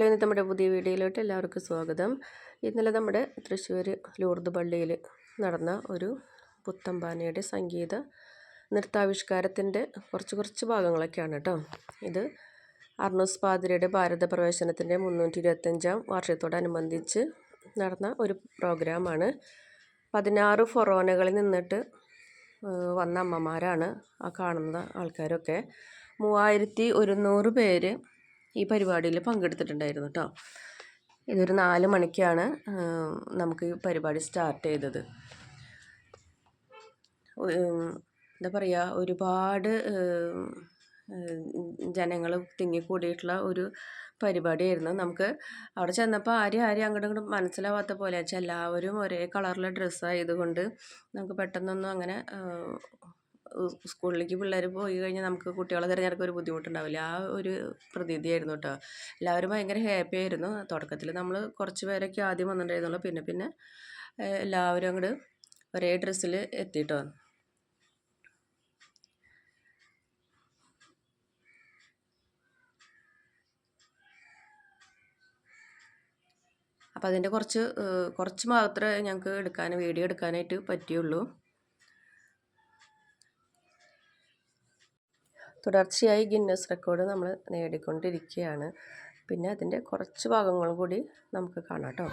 Hello ഇന്ന് നമ്മുടെ പുതിയ വീഡിയോയിലോട്ട് എല്ലാവർക്കും സ്വാഗതം. ഇന്നലെ നമ്മുടെ തൃശ്ശൂർ ലൂർദ് പള്ളിയിൽ നടന്ന ഒരു പുത്തമ്പാനയുടെ സംഗീത നൃത്താവിഷ്കാരത്തിന്റെ കുറച്ച് കുറച്ച് ഭാഗങ്ങളൊക്കെയാണ് കേട്ടോ. ഇത് അർണോസ് പാതിരയുടെ ഭാരത പ്രവേശനത്തിന്റെ മുന്നൂറ്റി ഇരുപത്തഞ്ചാം വാർഷികത്തോടനുബന്ധിച്ച് നടന്ന ഒരു പ്രോഗ്രാമാണ്. പതിനാറ് ഫൊറോനകളിൽ നിന്നിട്ട് വന്ന അമ്മമാരാണ് ആ കാണുന്ന ആൾക്കാരൊക്കെ. മൂവായിരത്തി ഒരുന്നൂറ് പേര് ഈ പരിപാടിയിൽ പങ്കെടുത്തിട്ടുണ്ടായിരുന്നു കേട്ടോ ഇതൊരു നാല് മണിക്കാണ് നമുക്ക് ഈ പരിപാടി സ്റ്റാർട്ട് ചെയ്തത്. എന്താ പറയുക ഒരുപാട് ജനങ്ങൾ തിങ്ങിക്കൂടിയിട്ടുള്ള ഒരു പരിപാടിയായിരുന്നു. നമുക്ക് അവിടെ ചെന്നപ്പോൾ ആരും ആരും അങ്ങോട്ടും ഇങ്ങോട്ടും മനസ്സിലാവാത്ത പോലെ വെച്ചാൽ എല്ലാവരും ഒരേ കളറിലെ ഡ്രസ്സായതുകൊണ്ട് നമുക്ക് പെട്ടെന്നൊന്നും അങ്ങനെ സ്കൂളിലേക്ക് പിള്ളേർ പോയി കഴിഞ്ഞാൽ നമുക്ക് കുട്ടികളെ തിരഞ്ഞെടുക്കാൻ ഒരു ബുദ്ധിമുട്ടുണ്ടാവില്ല. ആ ഒരു പ്രതീതിയായിരുന്നു കേട്ടോ എല്ലാവരും ഭയങ്കര ഹാപ്പി ആയിരുന്നു. തുടക്കത്തിൽ നമ്മൾ കുറച്ച് പേരൊക്കെ ആദ്യം വന്നിട്ടുണ്ടായിരുന്നുള്ളൂ. പിന്നെ പിന്നെ എല്ലാവരും അങ്ങോട്ട് ഒരേ ഡ്രസ്സിൽ എത്തിയിട്ടോ അപ്പോൾ അതിന്റെ കുറച്ച് കുറച്ച് മാത്രമേ ഞങ്ങൾക്ക് എടുക്കാൻ വീഡിയോ എടുക്കാനായിട്ട് പറ്റിയുള്ളൂ. തുടർച്ചയായി ഗിന്നസ് റെക്കോർഡ് നമ്മൾ നേടിക്കൊണ്ടിരിക്കുകയാണ്. പിന്നെ അതിന്റെ കുറച്ച് ഭാഗങ്ങളും കൂടി നമുക്ക് കാണാം കേട്ടോ.